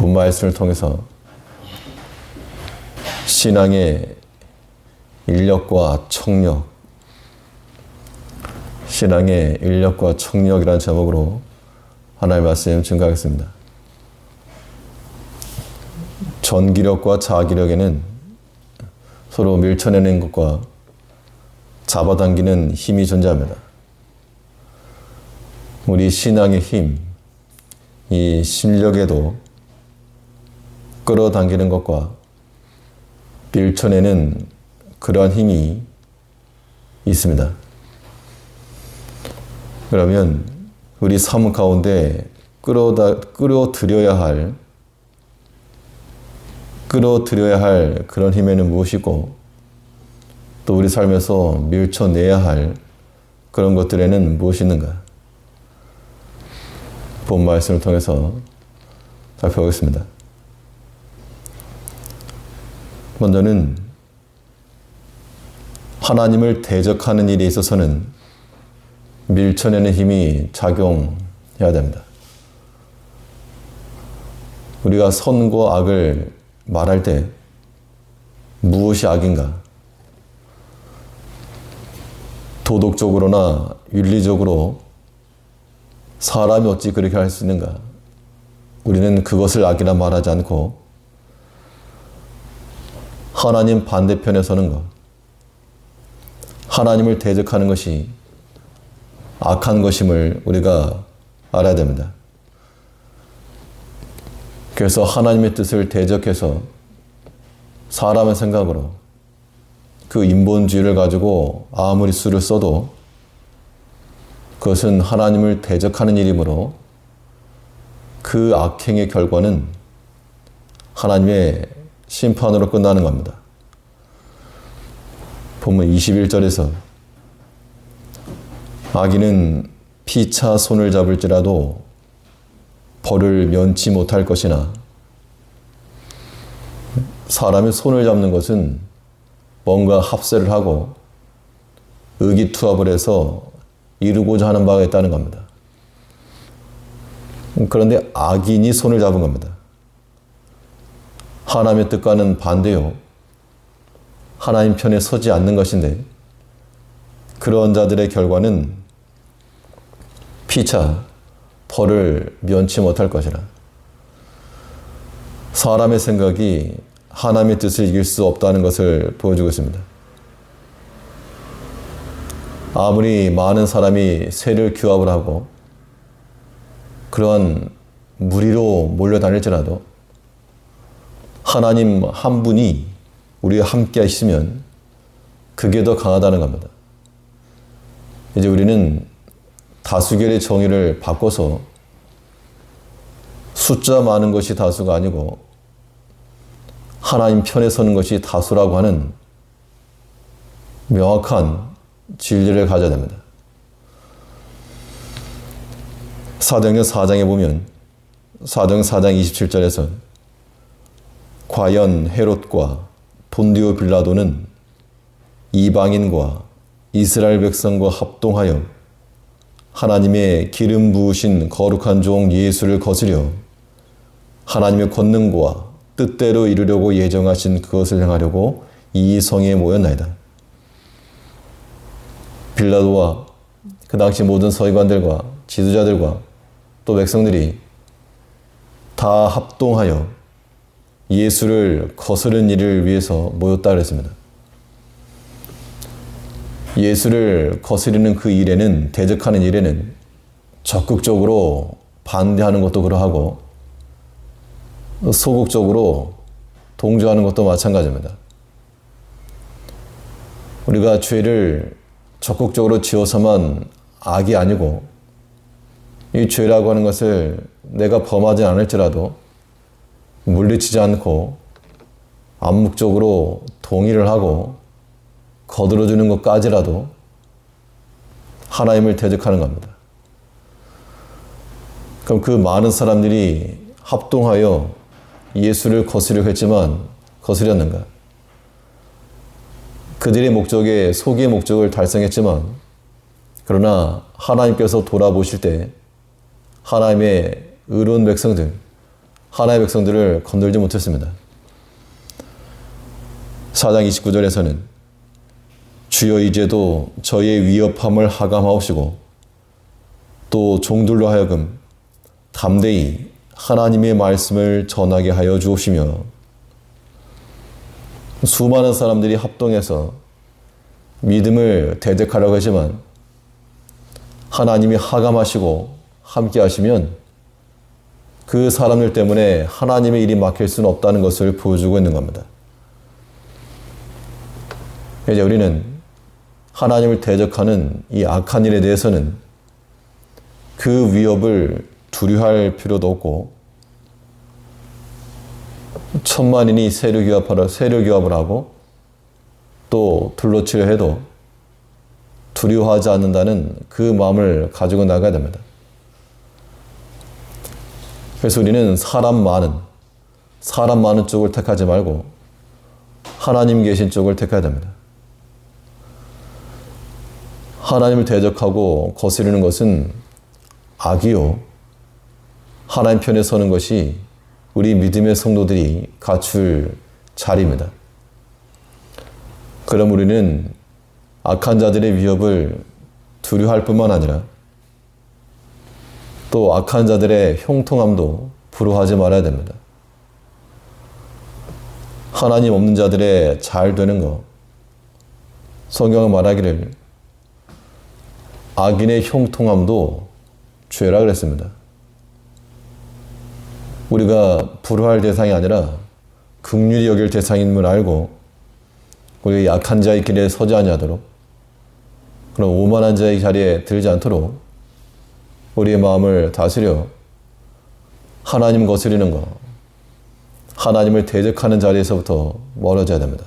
본 말씀을 통해서 신앙의 인력과 청력, 신앙의 인력과 청력이라는 제목으로 하나님의 말씀 증가하겠습니다. 전기력과 자기력에는 서로 밀쳐내는 것과 잡아당기는 힘이 존재합니다. 우리 신앙의 힘, 이 심력에도 끌어당기는 것과 밀쳐내는 그러한 힘이 있습니다. 그러면 우리 삶 가운데 끌어다, 끌어들여야 할, 끌어들여야 할 그런 힘에는 무엇이고, 또 우리 삶에서 밀쳐내야 할 그런 것들에는 무엇이 있는가? 본 말씀을 통해서 살펴보겠습니다. 먼저는 하나님을 대적하는 일에 있어서는 밀쳐내는 힘이 작용해야 됩니다. 우리가 선과 악을 말할 때 무엇이 악인가? 도덕적으로나 윤리적으로 사람이 어찌 그렇게 할 수 있는가? 우리는 그것을 악이라 말하지 않고 하나님 반대편에 서는 것, 하나님을 대적하는 것이 악한 것임을 우리가 알아야 됩니다. 그래서 하나님의 뜻을 대적해서 사람의 생각으로 그 인본주의를 가지고 아무리 수를 써도 그것은 하나님을 대적하는 일이므로 그 악행의 결과는 하나님의 심판으로 끝나는 겁니다. 보면 21절에서 아기는 피차 손을 잡을지라도 벌을 면치 못할 것이나 사람의 손을 잡는 것은 뭔가 합세를 하고 의기투합을 해서 이루고자 하는 바가 있다는 겁니다. 그런데 악인이 손을 잡은 겁니다. 하나님의 뜻과는 반대요. 하나님 편에 서지 않는 것인데 그런 자들의 결과는 피차 벌을 면치 못할 것이라. 사람의 생각이 하나님의 뜻을 이길 수 없다는 것을 보여주고 있습니다. 아무리 많은 사람이 세를 규합을 하고 그러한 무리로 몰려다닐지라도 하나님 한 분이 우리와 함께 하시면 그게 더 강하다는 겁니다. 이제 우리는 다수결의 정의를 바꿔서 숫자 많은 것이 다수가 아니고 하나님 편에 서는 것이 다수라고 하는 명확한 진리를 가져야 됩니다. 사도행전 4장에 보면 사도행 4장 27절에서 과연 헤롯과 본디오 빌라도는 이방인과 이스라엘 백성과 합동하여 하나님의 기름 부으신 거룩한 종 예수를 거스려 하나님의 권능과 뜻대로 이루려고 예정하신 그것을 행하려고 이 성에 모였나이다. 빌라도와 그 당시 모든 서기관들과 지도자들과 또 백성들이 다 합동하여 예수를 거스른 일을 위해서 모였다 그랬습니다. 예수를 거스리는 그 일에는 대적하는 일에는 적극적으로 반대하는 것도 그러하고 소극적으로 동조하는 것도 마찬가지입니다. 우리가 죄를 적극적으로 지어서만 악이 아니고 이 죄라고 하는 것을 내가 범하지 않을지라도 물리치지 않고 암묵적으로 동의를 하고 거들어주는 것까지라도 하나님을 대적하는 겁니다. 그럼 그 많은 사람들이 합동하여 예수를 거스려 했지만 거스렸는가? 그들의 목적에 소기의 목적을 달성했지만 그러나 하나님께서 돌아보실 때 하나님의 의로운 백성들 하나의 백성들을 건들지 못했습니다. 4장 29절에서는 주여 이제도 저희의 위협함을 하감하옵시고 또 종들로 하여금 담대히 하나님의 말씀을 전하게 하여 주옵시며 수많은 사람들이 합동해서 믿음을 대적하려고 하지만 하나님이 하감하시고 함께 하시면 그 사람들 때문에 하나님의 일이 막힐 수는 없다는 것을 보여주고 있는 겁니다. 이제 우리는 하나님을 대적하는 이 악한 일에 대해서는 그 위협을 두려워할 필요도 없고 천만인이 세력 규합하라 세력 규합을 하고 또 둘러치려 해도 두려워하지 않는다는 그 마음을 가지고 나가야 됩니다. 그래서 우리는 사람 많은 사람 많은 쪽을 택하지 말고 하나님 계신 쪽을 택해야 됩니다. 하나님을 대적하고 거스르는 것은 악이요. 하나님 편에 서는 것이 우리 믿음의 성도들이 갖출 자리입니다. 그럼 우리는 악한 자들의 위협을 두려워할 뿐만 아니라 또 악한 자들의 형통함도 부러워하지 말아야 됩니다. 하나님 없는 자들의 잘 되는 것. 성경은 말하기를 악인의 형통함도 죄라 그랬습니다. 우리가 불화할 대상이 아니라 극률이 여길 대상임을 알고 우리 약한 자의 길에 서지 아니하도록 그런 오만한 자의 자리에 들지 않도록 우리의 마음을 다스려 하나님 거스리는 것, 하나님을 대적하는 자리에서부터 멀어져야 됩니다.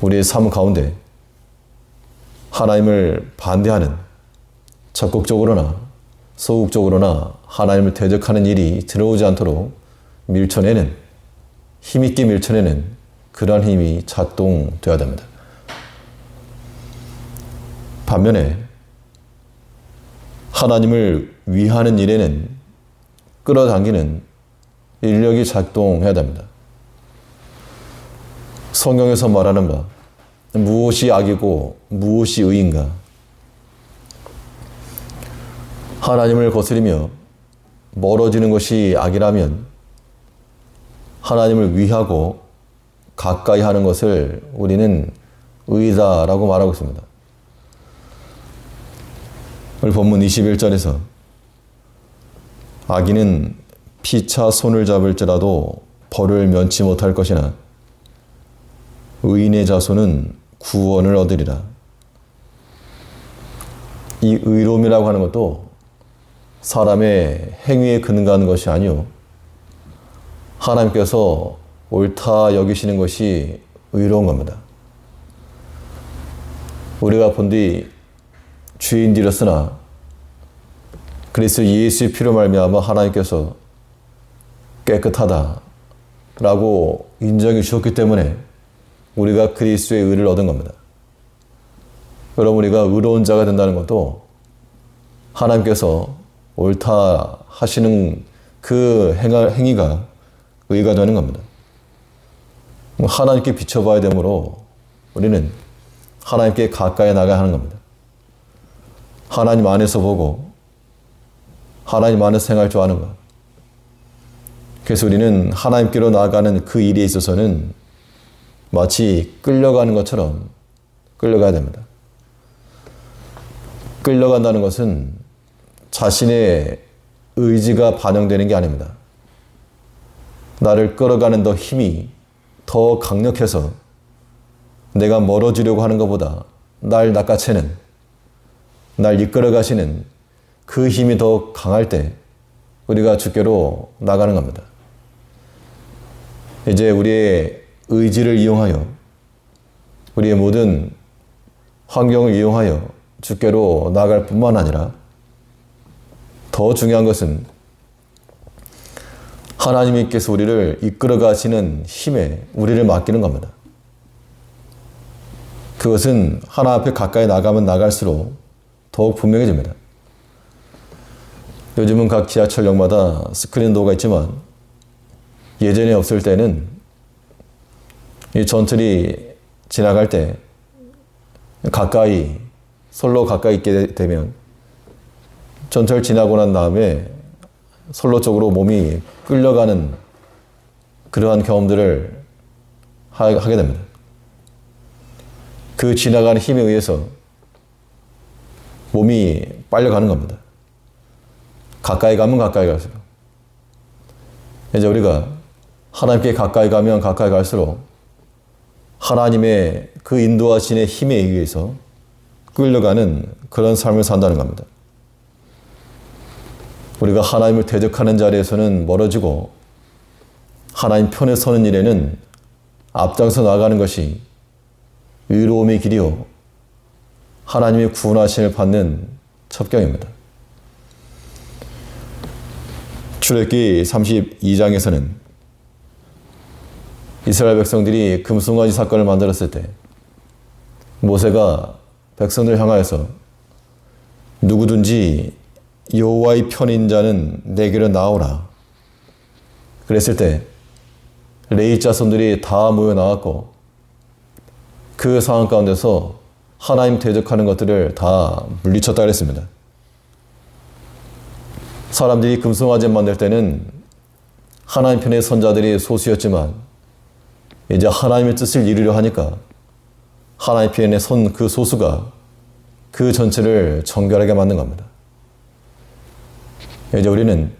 우리의 삶 가운데 하나님을 반대하는 적극적으로나 소극적으로나 하나님을 대적하는 일이 들어오지 않도록 밀쳐내는 힘있게 밀쳐내는 그러한 힘이 작동되어야 됩니다. 반면에 하나님을 위하는 일에는 끌어당기는 인력이 작동해야 됩니다. 성경에서 말하는 바 무엇이 악이고 무엇이 의인가? 하나님을 거스리며 멀어지는 것이 악이라면 하나님을 위하고 가까이 하는 것을 우리는 의다라고 말하고 있습니다. 오늘 본문 21절에서 악인은 피차 손을 잡을지라도 벌을 면치 못할 것이나 의인의 자손은 구원을 얻으리라. 이 의로움이라고 하는 것도 사람의 행위에 근거하는 것이 아니요. 하나님께서 옳다 여기시는 것이 의로운 겁니다. 우리가 본뒤 주인들이었으나 그리스도 예수의 피로 말미암아 하나님께서 깨끗하다라고 인정해 주셨기 때문에 우리가 그리스도의 의를 얻은 겁니다. 그럼 우리가 의로운 자가 된다는 것도 하나님께서 옳다 하시는 그 행위가 의가 되는 겁니다. 하나님께 비춰봐야 되므로 우리는 하나님께 가까이 나가야 하는 겁니다. 하나님 안에서 보고 하나님 안에서 생활 줄 아는 것. 그래서 우리는 하나님께로 나아가는 그 일에 있어서는 마치 끌려가는 것처럼 끌려가야 됩니다. 끌려간다는 것은 자신의 의지가 반영되는 게 아닙니다. 나를 끌어가는 더 힘이 더 강력해서 내가 멀어지려고 하는 것보다 날 낚아채는, 날 이끌어 가시는 그 힘이 더 강할 때 우리가 주께로 나가는 겁니다. 이제 우리의 의지를 이용하여 우리의 모든 환경을 이용하여 주께로 나갈 뿐만 아니라 더 중요한 것은 하나님께서 우리를 이끌어 가시는 힘에 우리를 맡기는 겁니다. 그것은 하나 앞에 가까이 나가면 나갈수록 더욱 분명해집니다. 요즘은 각 지하철역마다 스크린 도어가 있지만 예전에 없을 때는 이 전철이 지나갈 때 가까이 솔로 가까이 있게 되면 전철 지나고 난 다음에 솔로 쪽으로 몸이 끌려가는 그러한 경험들을 하, 하게 됩니다. 그 지나가는 힘에 의해서 몸이 빨려가는 겁니다. 가까이 가면 가까이 갈수록. 이제 우리가 하나님께 가까이 가면 가까이 갈수록 하나님의 그 인도하신의 힘에 의해서 끌려가는 그런 삶을 산다는 겁니다. 우리가 하나님을 대적하는 자리에서는 멀어지고 하나님 편에 서는 일에는 앞장서 나가는 것이 의로움의 길이요. 하나님의 구원하심을 받는 첩경입니다. 출애기 32장에서는 이스라엘 백성들이 금송아지 사건을 만들었을 때 모세가 백성들 향하여서 누구든지 여호와의 편인 자는 내게로 나오라. 그랬을 때 레이 자손들이 다 모여 나왔고 그 상황 가운데서 하나님 대적하는 것들을 다 물리쳤다 그랬습니다. 사람들이 금송아지 만들 때는 하나님 편의 선자들이 소수였지만 이제 하나님의 뜻을 이루려 하니까 하나님 편에 선그 소수가 그 전체를 정결하게 만든 겁니다. 이제 우리는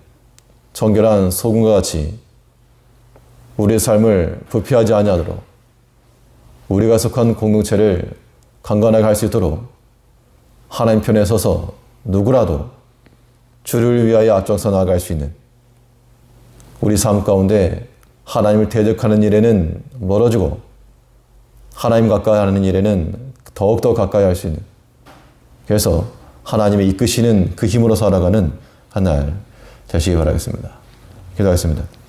정결한 소금과 같이 우리의 삶을 부패하지 아니하도록 우리가 속한 공동체를 강건하게 할 수 있도록 하나님 편에 서서 누구라도 주를 위하여 앞장서 나아갈 수 있는 우리 삶 가운데 하나님을 대적하는 일에는 멀어지고 하나님 가까이 하는 일에는 더욱더 가까이 할 수 있는 그래서 하나님의 이끄시는 그 힘으로 살아가는 한 날 되시기 바라겠습니다. 기도하겠습니다.